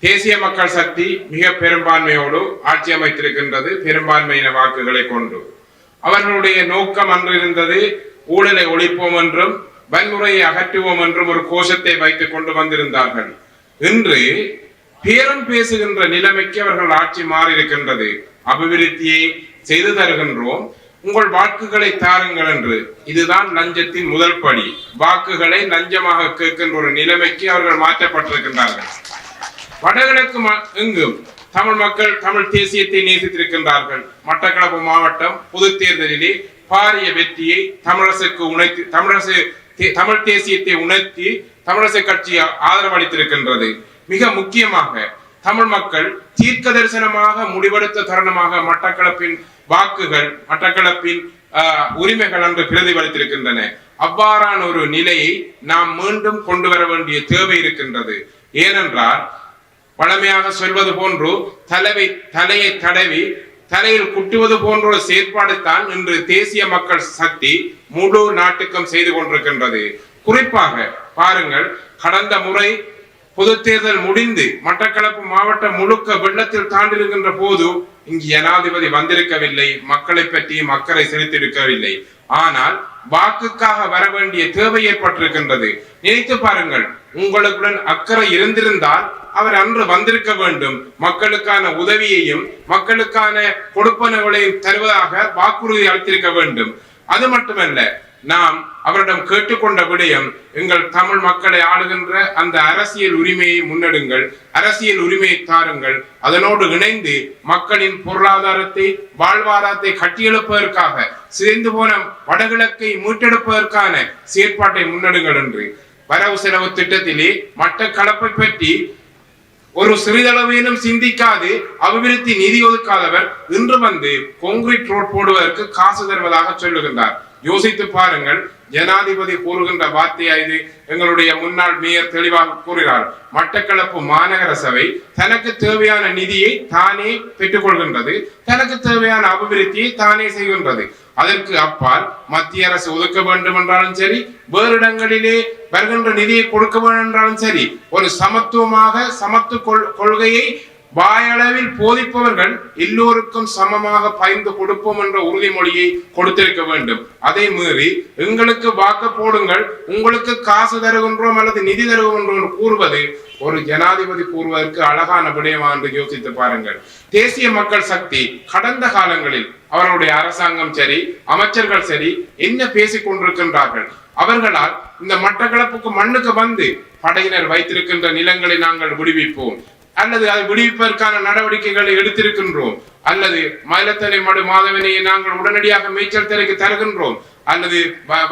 தேசிய மக்கள் சக்தி மிக பெரும்பான்மையோடு ஆட்சி அமைத்திருக்கின்றது பெரும்பான்மையின வாக்குகளை கொண்டு. அவர்களுடைய நோக்கம் அன்றிருந்தது ஊழலை ஒழிப்போம் என்றும் வன்முறையை அகற்றுவோம் என்றும் ஒரு கோஷத்தை வைத்துக் கொண்டு வந்திருந்தார்கள். இன்று பேரம் பேசுகின்ற நிலைமைக்கு அவர்கள் ஆட்சி மாறியிருக்கின்றது. அபிவிருத்தியை செய்து தருகின்றோம். உங்கள் வாக்குகளை தாருங்கள் என்று. இதுதான் லஞ்சத்தின் முதல் படி. வாக்குகளை லஞ்சமாக கேட்கின்ற ஒரு நிலைமைக்கு அவர்கள் மாற்றப்பட்டிருக்கின்றார்கள். வடகிழக்கு ம- எங்கும் தமிழ் மக்கள் தமிழ் தேசியத்தை நேசித்திருக்கின்றார்கள். மட்டக்களப்பு மாவட்டம் பொது தேர்தலிலே பாரிய வெற்றியை தமிழரசுக்கு உணர்த்தி தமிழரசு தமிழ் தேசியத்தை உணர்த்தி தமிழரசு கட்சி ஆதரவளித்திருக்கின்றது மிக முக்கியமாக தமிழ் மக்கள் தீர்க்க தரிசனமாக முடிவெடுத்த தருணமாக மட்டக்களப்பின் வாக்குகள் மட்டக்களப்பின் ஆஹ், உரிமைகள் அன்று பிரதிபலித்திருக்கின்றன. அவ்வாறான ஒரு நிலையை நாம் மீண்டும் கொண்டு வர வேண்டிய தேவை இருக்கின்றது. ஏனென்றால் பழமையாக சொல்வது போன்று தலைவை தலையை தடவி தலையில் குட்டுவது போன்ற ஒரு செயற்பாடு தான் இன்று தேசிய மக்கள் சக்தி முழு நாட்டுக்கும் செய்து கொண்டிருக்கின்றது. குறிப்பாக பாருங்கள் கடந்த முறை பொது தேர்தல் முடிந்து மட்டக்களப்பு மாவட்டம் முழுக்க வெள்ளத்தில் தாண்டிருக்கின்ற போது இங்கு ஜனாதிபதி வந்திருக்கவில்லை மக்களை பற்றியும் அக்கறை செலுத்தியிருக்கவில்லை. ஆனால் வாக்குக்காக வர வேண்டிய தேவை ஏற்பட்டிருக்கின்றது. நினைத்து பாருங்கள் உங்களுடன் அக்கறை இருந்திருந்தால் அவர் அன்று வந்திருக்க வேண்டும். மக்களுக்கான உதவியையும் மக்களுக்கான கொடுப்பனவுகளையும் தருவதாக வாக்குறுதி அளித்திருக்க வேண்டும். அது மட்டுமல்ல நாம் அவரிடம் கேட்டுக்கொண்ட விடயம் எங்கள் தமிழ் மக்களை ஆளுகின்ற அந்த அரசியல் உரிமையை முன்னெடுங்கள் அரசியல் உரிமையை தாருங்கள். அதனோடு இணைந்து மக்களின் பொருளாதாரத்தை வாழ்வாதாரத்தை கட்டியெழுப்பதற்காக சிதைந்து போன வடகிழக்கை மீட்டெடுப்பதற்கான செயற்பாட்டை முன்னெடுங்கள் என்று. வரவு செலவு திட்டத்திலே மட்டக்களப்பை பற்றி ஒரு சிறிதளவேனும் சிந்திக்காது அபிவிருத்தி நிதி ஒதுக்காதவர் இன்று வந்து கொங்கிரீட் ரோட் போடுவதற்கு காசு தருவதாக சொல்லுகின்றார். யோசித்து பாருங்கள் ஜனாதிபதி கூறுகின்ற வார்த்தையா இது? எங்களுடைய முன்னாள் மேயர் தெளிவாக கூறுகிறார். மட்டக்களப்பு மாநகர சபை தனக்கு தேவையான நிதியை தானே பெற்றுக்கொள்கின்றது. தனக்கு தேவையான அபிவிருத்தியை தானே செய்கின்றது. அதற்கு அப்பால் மத்திய அரசு ஒதுக்க வேண்டும் என்றாலும் சரி வேறு இடங்களிலே வருகின்ற நிதியை கொடுக்க வேண்டும் என்றாலும் சரி ஒரு சமத்துவமாக சமத்து கொள்- கொள்கையை வாயளவில் போதிப்பவர்கள் எல்லோருக்கும் சமமாக பயந்து கொடுப்போம் என்ற உறுதிமொழியை கொடுத்திருக்க வேண்டும். அதை மீறி எங்களுக்கு வாக்கு போடுங்கள் உங்களுக்கு காசு தருகின்றோம் அல்லது நிதி தருகின்றோம் கூறுவது ஒரு ஜனாதிபதி கூறுவதற்கு அழகான விடயமா என்று யோசித்து பாருங்கள். தேசிய மக்கள் சக்தி கடந்த காலங்களில் அவர்களுடைய அரசாங்கம் சரி அமைச்சர்கள் சரி என்ன பேசிக் கொண்டிருக்கின்றார்கள்? அவர்களால் இந்த மட்டக்களப்புக்கு மண்ணுக்கு வந்து படையினர் வைத்திருக்கின்ற நிலங்களை நாங்கள் விடுவிப்போம். அல்லது அதை விடுவிப்பதற்கான நடவடிக்கைகளை எடுத்திருக்கின்றோம். அல்லது மயிலத்தலை மடு மாதவனையை நாங்கள் உடனடியாக மேய்ச்சல் திரைக்கு தருகின்றோம். அல்லது வ-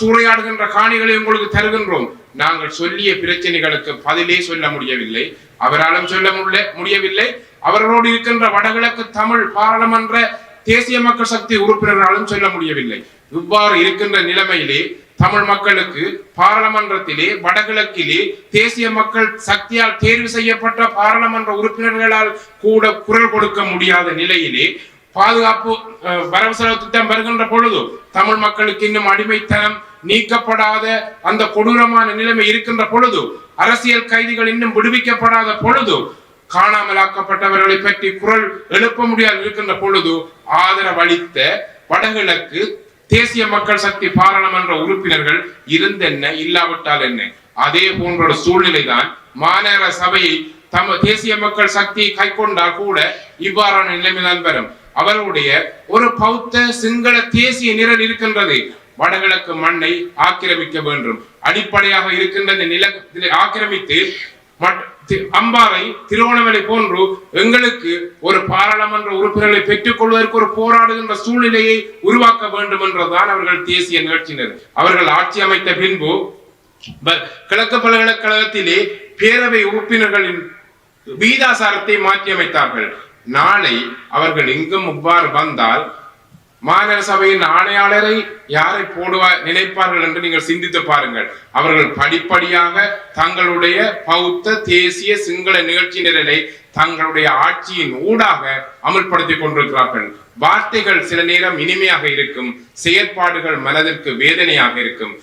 சூறையாடுகின்ற காணிகளை உங்களுக்கு தருகின்றோம். நாங்கள் சொல்லிய பிரச்சனைகளுக்கு பதிலே சொல்ல முடியவில்லை. அவராலும் சொல்ல முடிய- முடியவில்லை. அவர்களோடு இருக்கின்ற வடகிழக்கு தமிழ் பாராளுமன்ற தேசிய மக்கள் சக்தி உறுப்பினர்களாலும் சொல்ல முடியவில்லை. இவ்வாறு இருக்கின்ற நிலைமையிலே தமிழ் மக்களுக்கு பாராளுமன்றத்திலே வடகிழக்கிலே தேசிய மக்கள் சக்தியால் தேர்வு செய்யப்பட்ட பாராளுமன்ற உறுப்பினர்களால் கூட குரல் கொடுக்க முடியாத நிலையிலே பாதுகாப்பு வரவு செலவு திட்டம் வருகின்ற பொழுது தமிழ் மக்களுக்கு இன்னும் அடிமைத்தனம் நீக்கப்படாத அந்த கொடூரமான நிலைமை இருக்கின்ற பொழுது அரசியல் கைதிகள் இன்னும் விடுவிக்கப்படாத பொழுது காணாமலாக்கப்பட்டவர்களை பற்றி குரல் எழுப்ப முடியாது இருக்கின்ற பொழுது ஆதரவளித்த வடகிழக்கு தேசிய மக்கள் சக்தி பாராளுமன்ற உறுப்பினர்கள் இருந்தென்ன இல்லாவிட்டால் என்ன? அதே போன்ற ஒரு மாநகர சபையை தம தேசிய மக்கள் சக்தியை கைக்கொண்டால் கூட இவ்வாறான நிலைமைதான் வரும். அவர்களுடைய ஒரு பௌத்த சிங்கள தேசிய நிரல் இருக்கின்றது. வடகிழக்கு மண்ணை ஆக்கிரமிக்க வேண்டும். அடிப்படையாக இருக்கின்ற நில ஆக்கிரமித்து மட்- அம்பாறை திருவோணமலை போன்று எங்களுக்கு ஒரு பாராளுமன்ற உறுப்பினர்களை பெற்றுக் கொள்வதற்கு ஒரு போராடுகின்ற சூழ்நிலையை உருவாக்க வேண்டும் என்றுதான் அவர்கள் தேசிய நிகழ்ச்சியினர். அவர்கள் ஆட்சி அமைத்த பின்பு ப- கிழக்கு பல்கலைக்கழகத்திலே பேரவை உறுப்பினர்களின் வீதாசாரத்தை மாற்றி அமைத்தார்கள். நாளை அவர்கள் எங்கும் இவ்வாறு வந்தால் மாநகர சபையின் ஆணையாளரை யாரை போடுவா நினைப்பார்கள் என்று நீங்கள் சிந்தித்து பாருங்கள். அவர்கள் படிப்படியாக தங்களுடைய பௌத்த தேசிய சிங்கள நிகழ்ச்சி நிரலை தங்களுடைய ஆட்சியின் ஊடாக அமல்படுத்திக் கொண்டிருக்கிறார்கள். வார்த்தைகள் சில நேரம் இனிமையாக இருக்கும் செயற்பாடுகள் மனதிற்கு வேதனையாக இருக்கும்.